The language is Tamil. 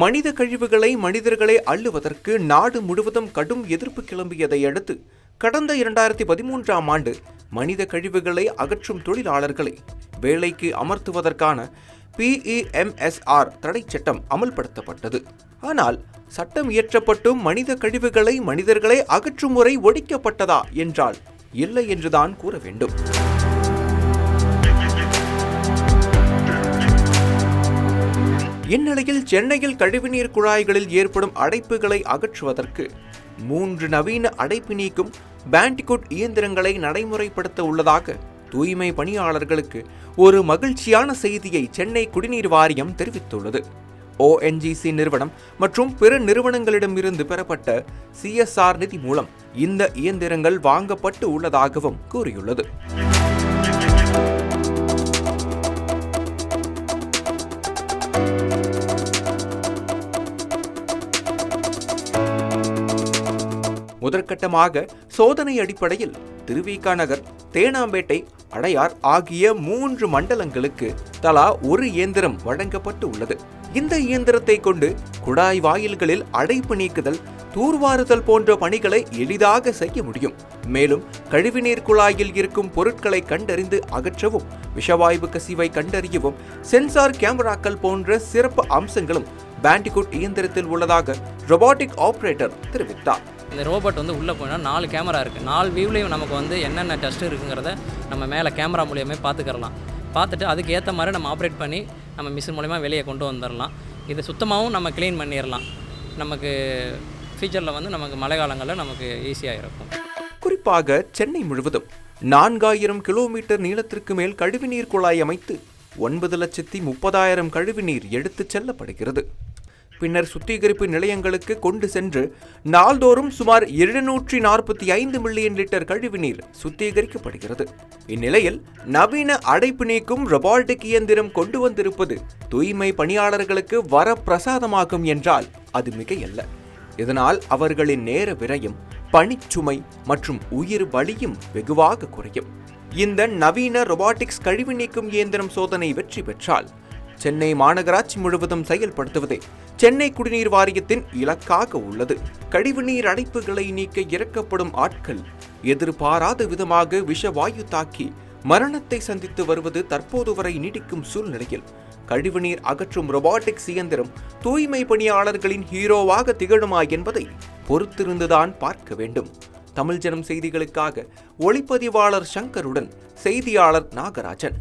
மனித கழிவுகளை மனிதர்களை அள்ளுவதற்கு நாடு முழுவதும் கடும் எதிர்ப்பு கிளம்பியதை அடுத்து கடந்த இரண்டாயிரத்தி பதிமூன்றாம் ஆண்டு மனித கழிவுகளை அகற்றும் தொழிலாளர்களை வேலைக்கு அமர்த்துவதற்கான பிஇஎம்எஸ்ஆர் தடை சட்டம் அமல்படுத்தப்பட்டது. ஆனால் சட்டம் இயற்றப்பட்டும் மனித கழிவுகளை மனிதர்களை அகற்றும் முறை ஒழிக்கப்பட்டதா என்றால் இல்லை என்றுதான் கூற வேண்டும். இந்நிலையில் சென்னையில் கழிவுநீர் குழாய்களில் ஏற்படும் அடைப்புகளை அகற்றுவதற்கு மூன்று நவீன அடைப்பு நீக்கும் பேண்டிகுட் இயந்திரங்களை நடைமுறைப்படுத்த உள்ளதாக தூய்மை பணியாளர்களுக்கு ஒரு மகிழ்ச்சியான செய்தியை சென்னை குடிநீர் வாரியம் தெரிவித்துள்ளது. ஓஎன்ஜிசி நிறுவனம் மற்றும் பிற நிறுவனங்களிடமிருந்து பெறப்பட்ட சிஎஸ்ஆர் நிதி மூலம் இந்த இயந்திரங்கள் வாங்கப்பட்டு உள்ளதாகவும் கூறியுள்ளது. முதற்கட்டமாக சோதனை அடிப்படையில் திருவிக நகர் தேனாம்பேட்டை அடையார் ஆகிய மூன்று மண்டலங்களுக்கு தலா ஒரு இயந்திரம் வழங்கப்பட்டு உள்ளது. இந்த இயந்திரத்தை கொண்டு குழாய் வாயில்களில் அடைப்பு நீக்குதல் தூர்வாறுதல் போன்ற பணிகளை எளிதாக செய்ய முடியும். மேலும் கழிவுநீர் குழாயில் இருக்கும் பொருட்களை கண்டறிந்து அகற்றவும் விஷவாயு கசிவை கண்டறியவும் சென்சார் கேமராக்கள் போன்ற சிறப்பு அம்சங்களும் பேண்டிகுட் இயந்திரத்தில் உள்ளதாக ரொபாட்டிக் ஆபரேட்டர் தெரிவித்தார். இந்த ரோபோட் வந்து உள்ளே போனால் நாலு கேமரா இருக்குது நாலு வியூலையும் நமக்கு வந்து என்னென்ன டெஸ்ட் இருக்குங்கிறத நம்ம மேலே கேமரா மூலியமே பார்த்துக்கிறலாம் பார்த்துட்டு அதுக்கு ஏற்ற மாதிரி நம்ம ஆப்ரேட் பண்ணி நம்ம மிஷின் மூலிமா வெளியே கொண்டு வந்துடலாம் இது சுத்தமாகவும் நம்ம க்ளீன் பண்ணிடலாம் நமக்கு ஃபியூச்சரில் வந்து நமக்கு மழை காலங்களில் நமக்கு ஈஸியாக இருக்கும். குறிப்பாக சென்னை முழுவதும் நான்காயிரம் கிலோமீட்டர் நீளத்திற்கு மேல் கழிவுநீர் குழாய் அமைத்து ஒன்பது லட்சத்தி முப்பதாயிரம் கழிவுநீர் எடுத்துச் செல்லப்படுகிறது. பின்னர் சுத்திகரிப்பு நிலையங்களுக்கு கொண்டு சென்று நாள்தோறும் சுமார் இருநூற்றி நாற்பத்தி ஐந்து மில்லியன் லிட்டர் கழிவுநீர் சுத்திகரிக்கப்படுகிறது. இந்நிலையில் நவீன அடைப்பு நீக்கும் ரொபாட்டிக் இயந்திரம் கொண்டு வந்திருப்பது தூய்மை பணியாளர்களுக்கு வரப்பிரசாதமாகும் என்றால் அது மிகையல்ல. இதனால் அவர்களின் நேர விரயம் பணிச்சுமை மற்றும் உயிர் வலியும் வெகுவாக குறையும். இந்த நவீன ரொபாட்டிக்ஸ் கழிவு நீக்கும் இயந்திரம் சோதனை வெற்றி பெற்றால் சென்னை மாநகராட்சி முழுவதும் செயல்படுத்துவதே சென்னை குடிநீர் வாரியத்தின் இலக்காக உள்ளது. கழிவுநீர் அடைப்புகளை நீக்க இறக்கப்படும் ஆட்கள் எதிர்பாராத விதமாக விஷவாயு தாக்கி மரணத்தை சந்தித்து வருவது தற்போது வரை நீடிக்கும் சூழ்நிலையில் கழிவுநீர் அகற்றும் ரொபாட்டிக்ஸ் இயந்திரம் தூய்மை பணியாளர்களின் ஹீரோவாக திகழுமா என்பதை பொறுத்திருந்துதான் பார்க்க வேண்டும். தமிழ்ஜனம் செய்திகளுக்காக ஒளிப்பதிவாளர் சங்கருடன் செய்தியாளர் நாகராஜன்.